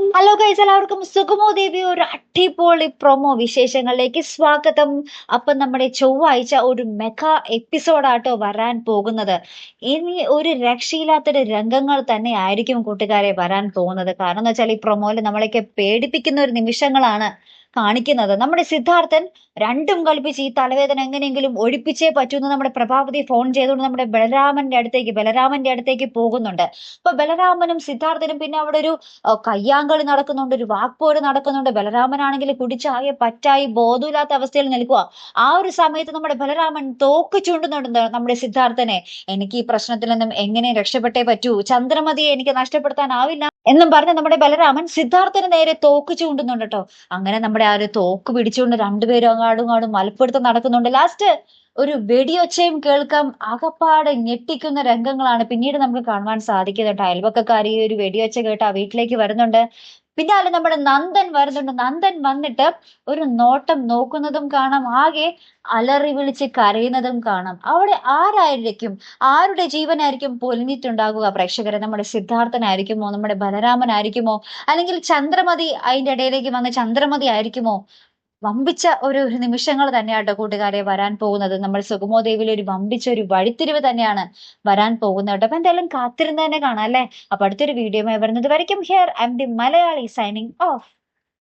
Hello guys എല്ലാവർക്കും സുഗമോ ദേവി ഒരു അടിപൊളി പ്രൊമോ വിശേഷങ്ങളിലേക്ക് സ്വാഗതം. അപ്പം നമ്മുടെ ചൊവ്വാഴ്ച ഒരു മെഗാ എപ്പിസോഡാട്ടോ വരാൻ പോകുന്നത്. ഇനി ഒരു രക്ഷയില്ലാത്തൊരു രംഗങ്ങൾ തന്നെ ആയിരിക്കും കൂട്ടുകാരെ വരാൻ പോകുന്നത്. കാരണം എന്ന് വെച്ചാൽ ഈ പ്രൊമോയിൽ നമ്മളെയൊക്കെ പേടിപ്പിക്കുന്ന ഒരു നിമിഷങ്ങളാണ്. കാണിക്കുന്നത്. നമ്മുടെ സിദ്ധാർത്ഥൻ രണ്ടും കൽപ്പിച്ച് ഈ തലവേദന എങ്ങനെയെങ്കിലും ഒഴിപ്പിച്ചേ പറ്റൂ എന്ന് നമ്മുടെ പ്രഭാവതി ഫോൺ ചെയ്തുകൊണ്ട് നമ്മുടെ ബലരാമന്റെ അടുത്തേക്ക് ബലരാമന്റെ അടുത്തേക്ക് പോകുന്നുണ്ട്. അപ്പൊ ബലരാമനും സിദ്ധാർത്ഥനും പിന്നെ അവിടെ ഒരു കയ്യാങ്കളി നടക്കുന്നുണ്ട് ഒരു വാക്പോര് നടക്കുന്നുണ്ട്. ബലരാമനാണെങ്കിൽ കുടിച്ചായെ പറ്റായി ബോധമില്ലാത്ത അവസ്ഥയിൽ നിൽക്കുക ആ ഒരു സമയത്ത് നമ്മുടെ ബലരാമൻ തോക്ക് ചൂണ്ടുന്നുണ്ട് നമ്മുടെ സിദ്ധാർത്ഥനെ. എനിക്ക് ഈ പ്രശ്നത്തിൽ നിന്നും എങ്ങനെ രക്ഷപ്പെട്ടേ പറ്റൂ? ചന്ദ്രമതിയെ എനിക്ക് നഷ്ടപ്പെടുത്താനാവില്ല. എന്നും പറഞ്ഞ് നമ്മുടെ ബലരാമൻ സിദ്ധാർത്ഥന് നേരെ തോക്ക് ചൂണ്ടുന്നുണ്ട് കേട്ടോ. അങ്ങനെ നമ്മുടെ ആ ഒരു തോക്ക് പിടിച്ചുകൊണ്ട് രണ്ടുപേരും അങ്ങാടും അങ്ങാടും മലപ്പെടുത്തം നടക്കുന്നുണ്ട്. ലാസ്റ്റ് ഒരു വെടിയൊച്ചയും കേൾക്കാം. അകപ്പാടെ ഞെട്ടിക്കുന്ന രംഗങ്ങളാണ് പിന്നീട് നമുക്ക് കാണുവാൻ സാധിക്കുന്നത്. അയൽവക്കക്കാരി ഒരു വെടിയൊച്ച കേട്ട് ആ വീട്ടിലേക്ക് വരുന്നുണ്ട്. പിന്നാലെ നമ്മുടെ നന്ദൻ വരുന്നുണ്ട്. നന്ദൻ വന്നിട്ട് ഒരു നോട്ടം നോക്കുന്നതും കാണാം. ആകെ അലറി വിളിച്ച് കരയുന്നതും കാണാം. അവിടെ ആരായിരിക്കും? ആരുടെ ജീവനായിരിക്കും പൊലിഞ്ഞിട്ടുണ്ടാകുക പ്രേക്ഷകരെ നമ്മുടെ സിദ്ധാർത്ഥനായിരിക്കുമോ? നമ്മുടെ ബലരാമനായിരിക്കുമോ? അല്ലെങ്കിൽ ചന്ദ്രമതി അതിന്റെ ഇടയിലേക്ക് വന്ന ചന്ദ്രമതി ആയിരിക്കുമോ? വമ്പിച്ച ഒരു നിമിഷങ്ങൾ തന്നെയാട്ടോ കൂട്ടുകാരെ വരാൻ പോകുന്നത്. നമ്മൾ സുഗമോ ദേവിയിലെ ഒരു വമ്പിച്ച ഒരു വഴിത്തിരിവ് തന്നെയാണ് വരാൻ പോകുന്നത് കേട്ടോ. അപ്പൊ എന്തായാലും കാത്തിരുന്ന് തന്നെ കാണാം അല്ലേ? അപ്പൊ അടുത്തൊരു വീഡിയോ വരുന്നത് വരയ്ക്കും. Here I'm the Malayali signing off